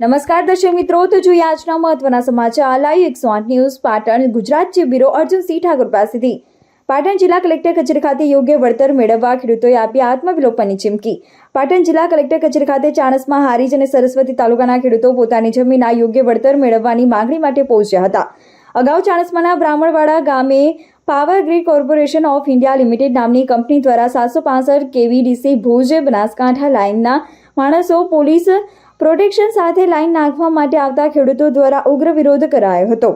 નમસ્કાર દર્શક મિત્રો, તો જોઈએ આજના મહત્વના સમાચાર. લાઈવ એકસો આઠ ન્યૂઝ, પાટણ ગુજરાત જે બ્યુરો અર્જુનસિંહ ઠાકોર પાસેથી. પાટણ જિલ્લા કલેક્ટર કચેરી ખાતે યોગ્ય વળતર મેળવવા ખેડૂતોએ આપી આત્મવિલોપનની ચીમકી. પાટણ જિલ્લા કલેક્ટર કચેરી ખાતે ચાણસમાં હારીજ અને સરસ્વતી તાલુકાના ખેડૂતો પોતાની જમીનના યોગ્ય વળતર મેળવવાની માંગણી માટે પહોંચ્યા હતા. અગાઉ ચાણસમાના બ્રાહ્મણવાડા ગામે power grid corporation of India limited નામની કંપની દ્વારા સાતસો પાસઠ કેવીડીસી ભુજ બનાસકાંઠા લાઇનના માણસો પોલીસ પ્રોટેક્શન સાથે લાઇન નાખવા માટે આવતા ખેડૂતો દ્વારા ઉગ્ર વિરોધ કરાયો હતો.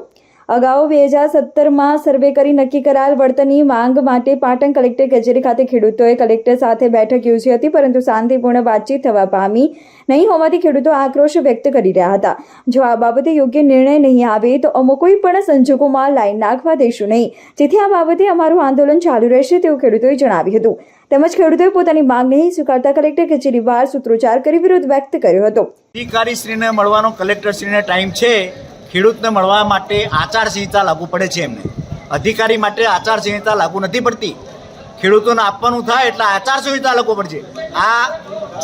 અગાઉ બે હજાર સત્તરમાં સર્વે કરી નક્કી કરાયેલ વળતરની માંગ માટે પાટણ કલેક્ટર કચેરી ખાતે ખેડૂતોએ કલેક્ટર સાથે બેઠક યોજી હતી, પરંતુ શાંતિપૂર્ણ વાતચીત થવા પામી નહીં હોવાથી ખેડૂતો આક્રોશ વ્યક્ત કરી રહ્યા હતા. જો આ બાબતે યોગ્ય નિર્ણય નહીં આવે તો અમો કોઈ પણ સંજોગોમાં લાઈન નાખવા દઈશું નહીં. જેથી આ બાબતે અમારું આંદોલન ચાલુ રહેશે તેવું ખેડૂતોએ જણાવ્યું હતું. તેમજ ખેડૂતોએ પોતાની માંગ નહીં સ્વીકારતા કલેક્ટર કચેરી બહાર સૂત્રોચ્ચાર કરી વિરોધ વ્યક્ત કર્યો હતો. અધિકારીશ્રીને મળવાનો કલેક્ટરશ્રીને ટાઈમ છે ખેડૂતને મળવા માટે આચારસંહિતા લાગુ પડે છે એમને. અધિકારી માટે આચારસંહિતા લાગુ નથી પડતી. ખેડૂતોને આપવાનું થાય એટલે આચારસંહિતા લાગુ પડશે. આ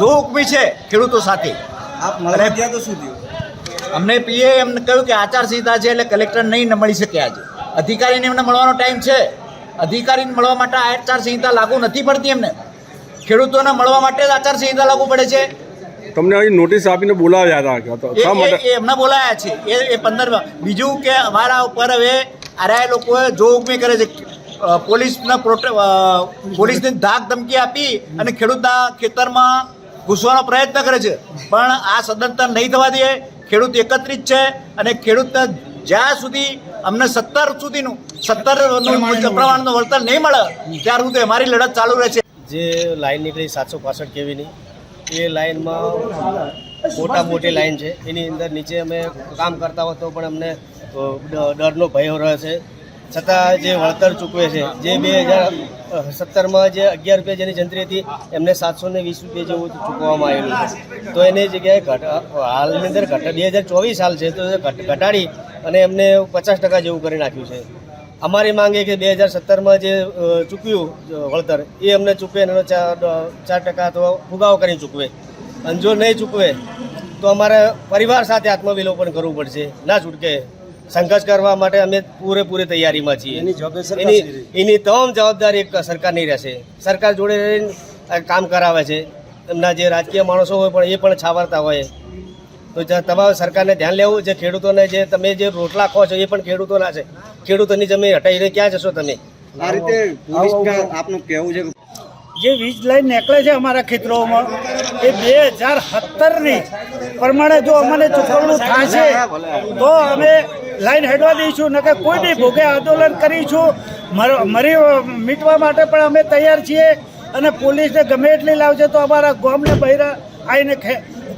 જો હુકમી છે ખેડૂતો સાથે. આપ મળવા તો શું થયું? અમને પીએ એમને કહ્યું કે આચારસંહિતા છે એટલે કલેક્ટર નહીં ન મળી શકે આજે. અધિકારીને એમને મળવાનો ટાઈમ છે. અધિકારીને મળવા માટે આચારસંહિતા લાગુ નથી પડતી એમને. ખેડૂતોને મળવા માટે જ આચારસંહિતા લાગુ પડે છે. તમને અહીં નોટિસ આપીને બોલાવ્યા હતા એમને બોલાયા છે. એ એ પંદર બીજું કે અમારા ઉપર હવે આરા લોકોએ જો હુકમી કરે છે. પોલીસના પ્રોટે પોલીસને ધાક ધમકી આપી અને ખેડૂતના ખેતરમાં ઘૂસવાનો પ્રયત્ન કરે છે. પણ આ સદંતર નહીં થવા દે. ખેડૂત એકત્રિત છે અને ખેડૂતને જ્યાં સુધી અમને સત્તર સુધીનું સત્તર પ્રમાણનું વળતર નહીં મળે ત્યાર સુધી અમારી લડત ચાલુ રહે છે. જે લાઈન નીકળી સાતસો પાસઠ કેવીની એ લાઈનમાં મોટા મોટી લાઈન છે. એની અંદર નીચે અમે કામ કરતા હોય તો પણ અમને ડરનો ભય રહે છે. છતાં જે વળતર ચૂકવે છે જે બે હજાર સત્તરમાં જે અગિયાર રૂપિયા જેની જંત્રી હતી, એમને સાતસો ને વીસ રૂપિયા જેવું ચૂકવવામાં આવેલું છે. તો એની જગ્યાએ ઘટ હાલની અંદર ઘટ, બે હજાર ચોવીસ હાલ છે, તો ઘટાડી અને એમને પચાસ ટકા જેવું કરી નાખ્યું છે. અમારી માંગ એ કે બે હજાર સત્તરમાં જે ચૂક્યું વળતર, એ અમને ચૂકવે અને ચાર ચાર ટકા તો ફુગાવો કરીને ચૂકવે. અને જો નહીં ચૂકવે, તો અમારે પરિવાર સાથે આત્મવિલોપન કરવું પડશે. ના છૂટકે. સંઘર્ષ કરવા માટે અમે પૂરેપૂરી તૈયારીમાં છીએ. એની એની એની તમામ જવાબદારી એક સરકારની રહેશે. સરકાર જોડે કામ કરાવે છે. એમના જે રાજકીય માણસો હોય પણ એ પણ છાવરતા હોય. તો જ્યાં તમારે સરકારને ધ્યાન લેવું જે ખેડૂતોને જે તમે જે રોટલા ખો છો એ પણ ખેડૂતોના છે. ખેડૂતોની જમીન હટાવીને ક્યાં જશો તમે? આ રીતે આપનું કહેવું છે કે જે વીજ લાઈન નીકળે છે અમારા ખેતરોમાં, એ બે હજાર સત્તરની પ્રમાણે જો અમને ચૂકવણું થશે, તો અમે લાઈન હેડવા દઈશું, નકર કોઈ બી ભોગે આંદોલન કરીશું. મરી મીટવા માટે પણ અમે તૈયાર છીએ અને પોલીસને ગમે એટલી લાવશે તો અમારા ગામને બહેરા આવીને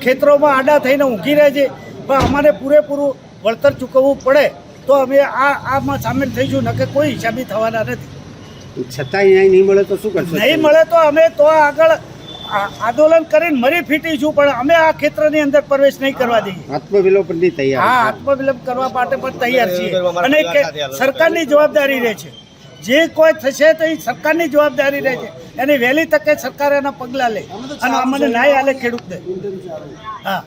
ખેતરોમાં આડા થઈને ઊંઘી રહે છે પણ અમારે પૂરેપૂરું વળતર ચૂકવવું પડે, તો અમે આ, આમાં સામેલ થઈશું, નકર કોઈ હિસાબી થવાના નથી. છતાંય ન્યાય નહીં મળે તો શું કરશો નહીં મળે તો અમે તો આગળ આ- આંદોલન કરીને મરી ફીટીશું પણ અમે આ ક્ષેત્રની અંદર પ્રવેશ નહીં કરવા દઈએ. આત્મવિલોપનની હા આત્મવિલોપ કરવા માટે પણ તૈયાર છીએ. અને. સરકારની જવાબદારી રહે છે. જે કોઈ થશે તો એ સરકારની જવાબદારી રહે છે. એની વહેલી તકે સરકાર એના પગલાં લે અને અમને ન્યાય આલે ખેડૂતને. હા.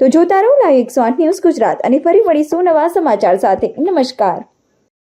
તો જોતા રહો લાઈવ એકસો આઠ ન્યૂઝ ગુજરાત અને ફરી મળીશું નવા સમાચાર સાથે. નમસ્કાર.